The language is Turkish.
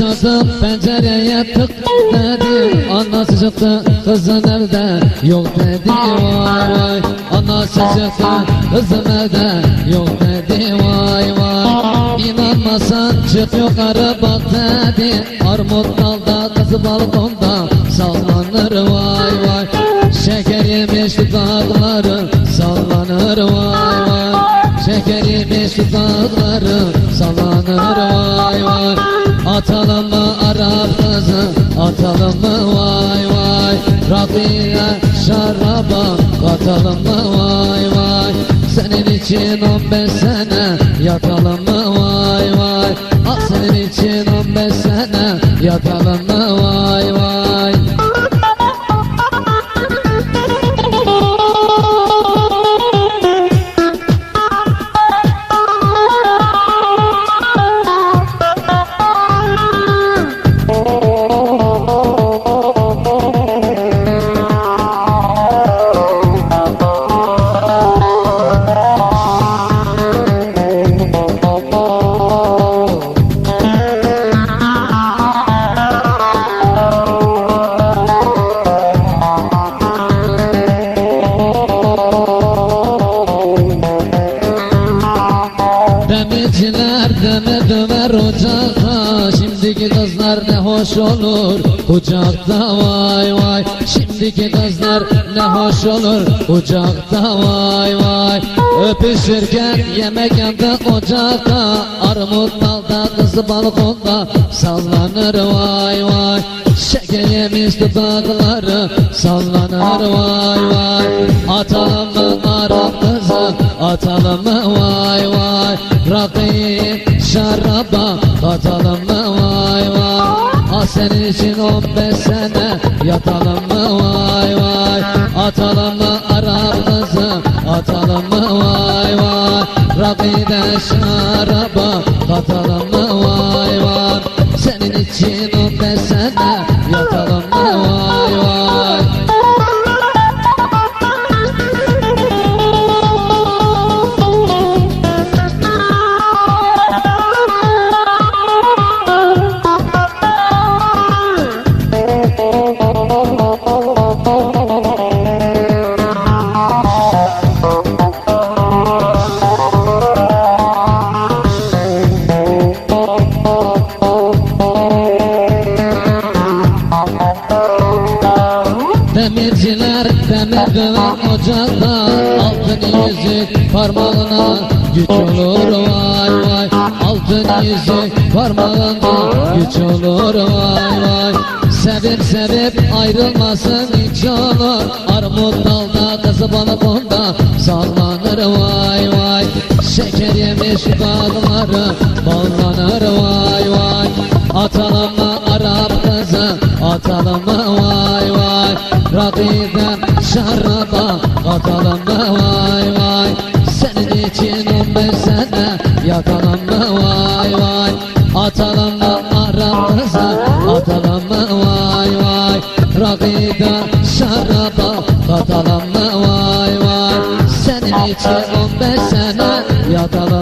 taşladım pencereye tıkladım çıktı kızın evde yok dedi vay vay. Anası çıktı kızım evde yok dedi vay vay. İnanmasan çık yukarı bak dedi. Armut dalda kızı balkonda sallanır vay vay. Şeker yemiş dudakları sallanır vay vay. Şeker yemiş dudakları sallanır vay vay. Atalım mı Arap kızı atalım mı vay vay Rakıya şaraba katalım mı? Vay vay. Senin için 15 sene yatalım mı? Vay vay. Ah senin için 15 sene yatalım mı hoş olur. Kucakta vay vay. Şimdiki kızlar ne hoş olur. Kucakta vay vay. Öpüşürken yemek yandı ocakta. Armut dalda kızı balkonda. Sallanır vay vay. Şeker yemiş dudakları Sallanır vay vay. Atalım mı Arap kızı? Atalım mı vay vay? Rakıyı şaraba Katalım senin için 15 sene. Yatalım mı? Vay vay. Atalım mı Arap kızı Atalım mı? Vay vay. Rakıyı da döven ocakta Altın yüzük parmağına. Güç olur vay vay. Altın yüzük parmağında güç olur vay vay. Sevip sevip ayrılmasın hiç olur. Armut dalda kızı balkonda sallanır vay vay. Şeker yemiş dağları ballanır için 15 sene yatalım